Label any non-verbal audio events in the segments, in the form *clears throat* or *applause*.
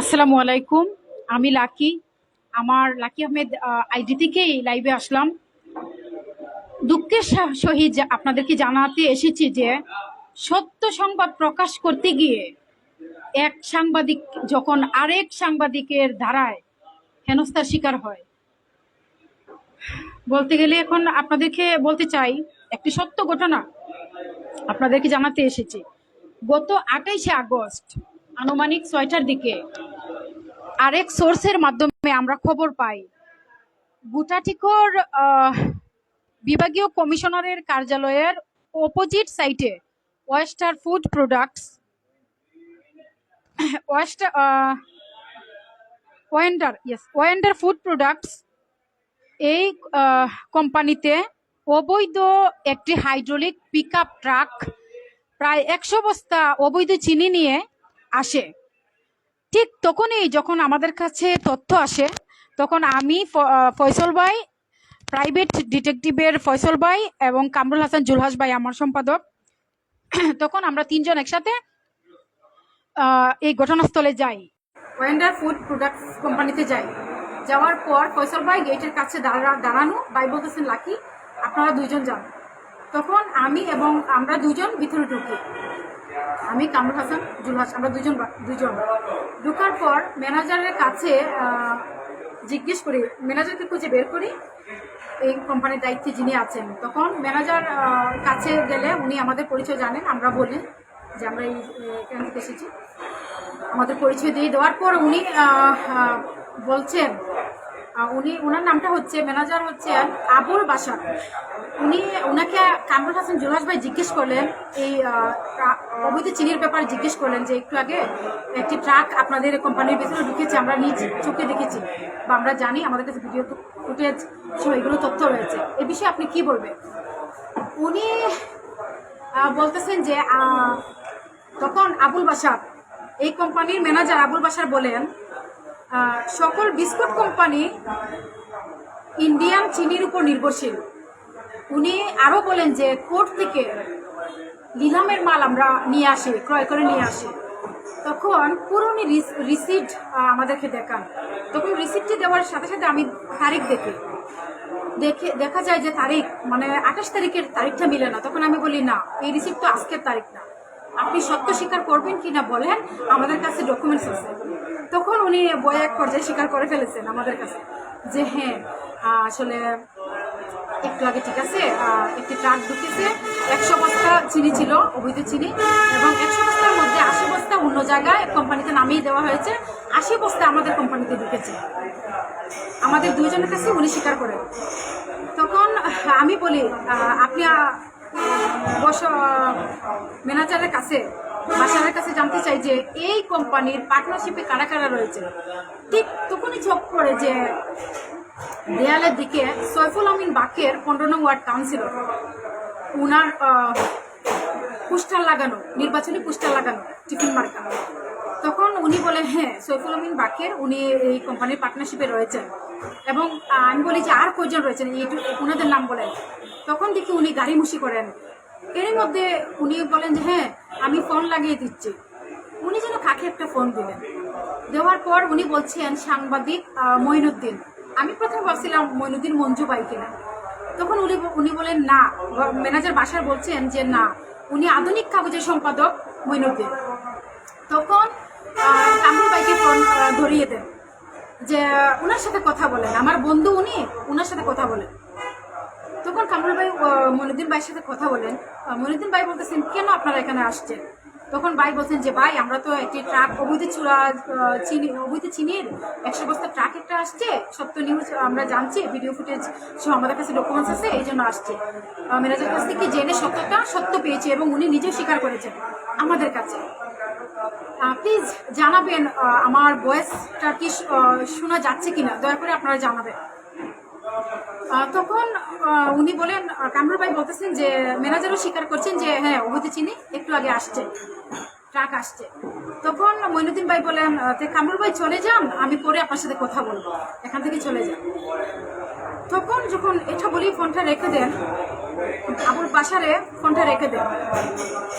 আসসালামু আলাইকুম। আমি লাকি। আমার লাকি আহমেদ আইডি থেকেই লাইভে আসলাম। দুঃখের সহিত আপনাদেরকে জানাতে এসেছি যে, সত্য সংবাদ প্রকাশ করতে গিয়ে এক সাংবাদিক, যখন আরেক সাংবাদিকের ধারায় হেনস্থার শিকার হয়। বলতে গেলে এখন আপনাদেরকে বলতে চাই, একটি সত্য ঘটনা আপনাদেরকে জানাতে এসেছি। গত আঠাইশে আগস্ট আনুমানিক ছয়টার দিকে আরেক সোর্সের মাধ্যমে আমরা খবর পাই। বুটাটিকোর আহ, বিভাগীয় কমিশনারের কার্যালয়ের অপোজিট সাইটে oyster food products west wonder yes wonder food products এই কোম্পানিতে অবৈধ একটি হাইড্রোলিক পিক ট্রাক প্রায় একশো বস্তা অবৈধ চিনি নিয়ে আসে। ঠিক তখনই যখন আমাদের কাছে তথ্য আসে, তখন আমি ফয়সল ভাই প্রাইভেট ডিটেকটিভের ফয়সল ভাই এবং কামরুল হাসান জুলহাস ভাই আমার সম্পাদক, *clears throat* তখন আমরা তিনজন একসাথে এই ঘটনাস্থলে যাই। ওয়েন্ডার ফুড প্রোডাক্টস কোম্পানিতে যাই। যাওয়ার পর ফয়সল ভাই গেটের কাছে দাঁড়া- দাঁড়ানো, ভাই বলতেছেন, লাকি, আপনারা দুইজন যান। তখন আমি এবং আমরা দুজন ভিতরে ঢুকি। আমি কামরুল হাসান জুলহাস আমরা দুজন দুজন ঢোকার পর ম্যানেজারের কাছে জিজ্ঞেস করি, ম্যানেজারকে খুঁজে বের করি? এই কোম্পানির দায়িত্বে যিনি আছেন। তখন ম্যানেজার কাছে গেলে উনি আমাদের পরিচয় জানেন, আমরা বলি যে আমরা এই এখান থেকে এসেছি। আমাদের পরিচয় দিয়ে দেওয়ার পর উনি বলছেন উনি ওনার নামটা হচ্ছে, ম্যানেজার হচ্ছে আবুল বাসার উনি ওনাকে কামরুল হাসান জুলহাস ভাই জিজ্ঞেস করলেন, এই অবৈধ চিনির ব্যাপারে জিজ্ঞেস করলেন যে, একটু আগে একটি ট্রাক আপনাদের কোম্পানির ভিতরে ঢুকেছে, আমরা নিজ চোখে দেখেছি বা আমরা জানি, আমাদের কাছে ভিডিও ফুটেজ সহ এগুলো তথ্য রয়েছে। এ বিষয়ে আপনি কি বলবেন? উনি বলতেছেন যে তখন আবুল বাসার এই কোম্পানির ম্যানেজার আবুল বাসার বলেন সকল বিস্কুট কোম্পানি ইন্ডিয়ান চিনির উপর নির্ভরশীল। উনি আরও বলেন যে, কোর্ট থেকে নিলামের মাল আমরা নিয়ে আসি, ক্রয় করে নিয়ে আসি। তখন পুরোনি রিসিপ্ট আমাদেরকে দেখান। তখন রিসিপ্টটি দেওয়ার সাথে সাথে আমি তারিখ দেখি। দেখে, দেখা যায় যে তারিখ মানে আঠাশ তারিখের তারিখটা মিলে না। তখন আমি বলি, না, এই রিসিপ্ট তো আজকের তারিখ না। আপনি সত্য স্বীকার করবেন কি না বলেন, আমাদের কাছে ডকুমেন্টস আছে। তখন উনি বই এক পর্যায়ে স্বীকার করে ফেলেছেন আমাদের কাছে যে হ্যাঁ আসলে একটু আগে ঠিক আছে একটি ট্রাক ঢুকেছে, একশো বস্তা চিনি ছিল, অবৈধ চিনি, এবং একশো বস্তার মধ্যে আশি বস্তা অন্য জায়গায় কোম্পানিতে নামিয়ে দেওয়া হয়েছে, আশি বস্তা আমাদের কোম্পানিতে ঢুকেছে। আমাদের দুইজনের কাছে উনি স্বীকার করেন তখন আমি বলি আপনি বস ম্যানেজারের কাছে বাসারের কাছে জানতে চাই যে এই কোম্পানির পার্টনারশিপে কারা কারা রয়েছে? ঠিক তখনই চোখ পড়ে যে দেয়ালের দিকে সৈফুল আমিন বাকের পনেরো নং ওয়ার্ড কাউন্সিলর উনার পোস্টার লাগানো, নির্বাচনী পোস্টার লাগানো, টিফিন মার্কা। তখন উনি বলেন হ্যাঁ সৈফুল আমিন বাকের, উনি এই কোম্পানির পার্টনারশিপে রয়েছেন। এবং আমি বলি যে, আর কয়জন রয়েছেন? এইটু ওনাদের নাম বলেন। তখন দেখি উনি গাড়ি মুশি করেন। এর মধ্যে উনি বলেন যে হ্যাঁ আমি ফোন লাগিয়ে দিচ্ছি। উনি যেন কাকে একটা ফোন দিলেন। দেওয়ার পর উনি বলছেন, সাংবাদিক মঈনুদ্দিন। আমি প্রথমে ভাবছিলাম, মঈনুদ্দিন মঞ্জু বাই কিনা? তখন উনি উনি বলেন, না। ম্যানেজার বাসার বলছেন যে, না। উনি আধুনিক কাগজের সম্পাদক মঈনুদ্দিন। তখন কামরুল ভাইকে ফোন ধরিয়ে দেন যে ওনার সাথে কথা বলেন। আমার বন্ধু উনি ওনার সাথে কথা বলেন। আহ, ভাইয়ের সাথে কথা বলেন। আহ, মনিউদ্দিন ভাই বলতেছেন কেন আপনারা এখানে আসছেন? তখন ভাই বলছেন যে ভাই আমরা তো একটি ট্রাক অবৈধ চূড়া চিনি অবৈধ চিনির একশো বস্তা ট্রাক একটা আসছে। সত্য নিউজ আমরা জানছি ভিডিও ফুটেজ সহ আমাদের কাছে ডকুমেন্টস আছে এই জন্য আসছে। ম্যানেজার কাছ থেকে জেনে সত্যটা সত্য পেয়েছে এবং উনি নিজেও স্বীকার করেছেন আমাদের কাছে। প্লিজ জানাবেন আমার ভয়েসটা কি শোনা যাচ্ছে কিনা? দয়া করে আপনারা জানাবেন। তখন উনি বলেন কামরুল ভাই বলতেছেন যে, ম্যানেজারও স্বীকার করছেন যে হ্যাঁ অবৈধ চিনি একটু আগে আসছে, ট্রাক আসছে। তখন মইনুদ্দিন ভাই বলেন কামরুল ভাই চলে যান, আমি পরে আপনার সাথে কথা বলব, এখান থেকে চলে যান। তখন যখন এটা বলি, ফোনটা রেখে দেন, আবুল বাসারে ফোনটা রেখে দেন।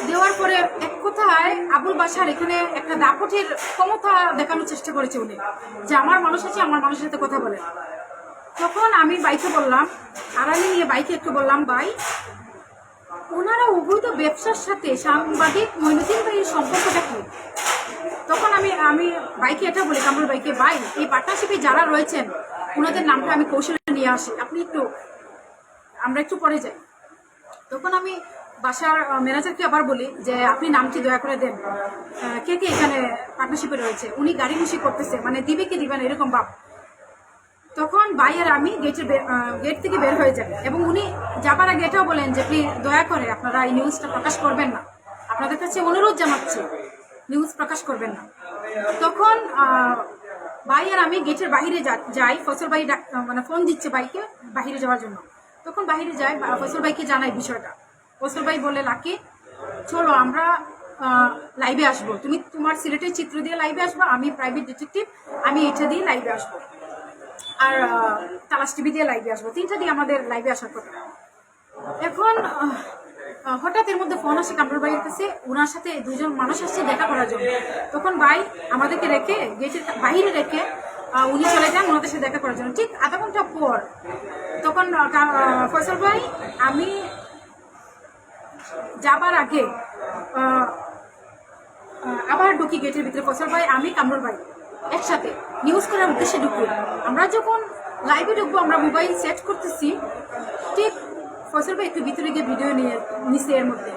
দেওয়ার পরে এক কথায় আবুল বাসার এখানে একটা দাপটের ক্ষমতা দেখানোর চেষ্টা করেছে উনি, যে আমার মানুষ আছে, আমার মানুষের সাথে কথা বলে। তখন আমি বাইকে বললাম আড়ালে নিয়ে বাইকে একটু বললাম, ভাই, ওনারা অবৈধ ব্যবসার সাথে সাংবাদিক মইনুদ্দিন ভাইয়ের সম্পর্কটা কি? তখন আমি আমি বাইকে এটা বলি, কামরুল বাইকে ভাই, এই পার্টনারশিপে যারা রয়েছেন, ওনাদের নামটা আমি কৌশলে নিয়ে আসি। আপনি একটু, আমরা একটু পরে যাই। তখন আমি বাসার ম্যানেজারকে আবার বলি যে, আপনি নামটি দয়া করে দেন। কে কে এখানে পার্টনারশিপে রয়েছে? উনি গাড়ি মুশি করতেছে মানে দিবে কি দিবেন এরকম ভাব। তখন ভাই আর আমি গেটের গেট থেকে বের হয়ে যাই। এবং উনি যাবার আগে এটাও বলেন যে, প্লিজ দয়া করে আপনারা এই নিউজটা প্রকাশ করবেন না। আপনাদের কাছে অনুরোধ জানাচ্ছি নিউজ প্রকাশ করবেন না। তখন ভাই আর আমি গেটের বাইরে যাই ফসল ভাই মানে ফোন দিচ্ছে বাইকে বাইরে যাওয়ার জন্য। তখন বাইরে যাই ফসল ভাইকে জানাই বিষয়টা। ফসল ভাই বলে, লাকি, চলো আমরা লাইভে আসব। তুমি তোমার সিলেটের চিত্র দিয়ে লাইভে আসব, আমি প্রাইভেট ডিটেকটিভ আমি এটা দিয়ে লাইভে আসব। আর তালাশ টিভি দিয়ে লাইভে আসব। তিনটা দিয়ে আমাদের লাইভে আসার কথা। এখন হঠাৎ এর মধ্যে ফোন আসে কামরুল ভাইয়ের কাছে। ওনার সাথে দুজন মানুষ আসছে দেখা করার জন্য। তখন ভাই আমাদেরকে রেখে গেটের বাইরে রেখে উনি চলে যান ওনাদের সাথে দেখা করার জন্য। ঠিক আধা ঘণ্টা পর তখন আহ, ফয়সল ভাই আমি যাবার আগে আবার ঢুকি গেটের ভিতরে। ফসল ভাই আমি কামরুল ভাই একসাথে। নিউজ করার উদ্দেশ্যে ঢুকি আমরা যখন লাইভে ঢুকবো, আমরা মোবাইল সেট করতেছি, ঠিক ফসল ভাই একটু ভিতরে গিয়ে ভিডিও নিয়ে নিছে এর মধ্যে।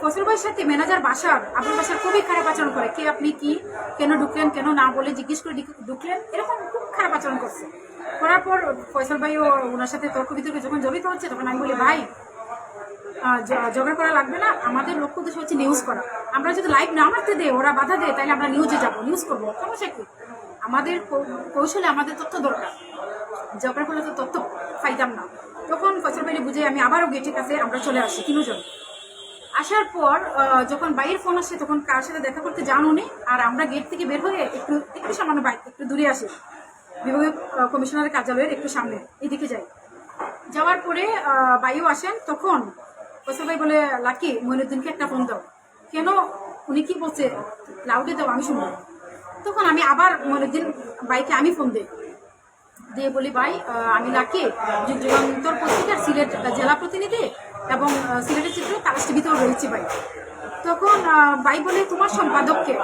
ফসল ভাইয়ের সাথে ম্যানেজার বাসার, আপনার বাসার খুবই খারাপ আচরণ করে। কে আপনি কি, কেন ঢুকলেন, কেন না বলে জিজ্ঞেস করে ঢুকলেন, এরকম খুব খারাপ আচরণ করছে। করার পর ফয়সল ভাইও ওনার সাথে তর্ক বিতর্কে যখন জড়িত হচ্ছে, তখন আমি বলি, ভাই ঝগড়া করা লাগবে না। আমাদের লক্ষ্য উদ্দেশ্য হচ্ছে নিউজ করা। আমরা যদি লাইভ না মারতে দেয় ওরা বাধা দেয়, তাহলে আমরা নিউজে যাব নিউজ করব। সমস্যা কি? আমাদের কৌশলে আমাদের তথ্য দরকার। ঝগড়া করলে তো তথ্য পাইতাম না। তখন ফসল ভাই বুঝে আমি আবারও গেটের কাছে আমরা চলে আসি তিনজন। আসার পর যখন বাইরের ফোন আসে, তখন কার সাথে দেখা করতে যান উনি, আর আমরা গেট থেকে বের হয়ে একটু একটু সামান্য বাইক একটু দূরে আসি। বিভাগীয় কমিশনারের কার্যালয়ের একটু সামনে, এদিকে যাই। যাওয়ার পরে বাইও আসেন, তখন ওসব ভাই বলে, লাকি মইনুদ্দিনকে একটা ফোন দাও। কেন? উনি কি বলছে? লাউডে দাও, আমি শুনব। তখন আমি আবার মইনুদ্দিন বাইকে আমি ফোন দিই। দিয়ে বলি, ভাই আমি যুগ যুগান্তর পত্রিকার সিলেট জেলা প্রতিনিধি এবং সিলেটের চিত্র তারাস টিভিতেও রয়েছে ভাই। তখন ভাই বলে, তোমার সম্পাদককে?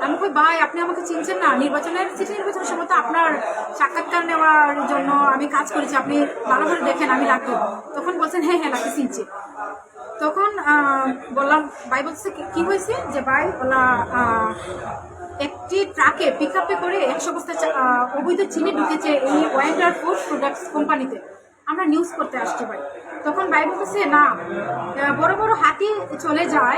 আমি কই, ভাই, আপনি আমাকে চিনছেন না। নির্বাচনের সিটি নির্বাচনের সময় তো আপনার সাক্ষাৎকার নেওয়ার জন্য আমি কাজ করেছি। আপনি ভালো করে দেখেন, আমি লাকি তখন বলছেন হ্যাঁ হ্যাঁ লাকি চিনছি। তখন বললাম, ভাই বলছে কি- হয়েছে? যে, ভাই ওলা একটি ট্রাকে পিক করে একশো বস্তা অবৈধ চিনি ঢুকেছে এই ওয়েন্ডার ফুড প্রোডাক্টস কোম্পানিতে। আমরা নিউজ করতে আসছি ভাই। তখন ভাই বলতেছে, না বড় বড় হাতি চলে যায়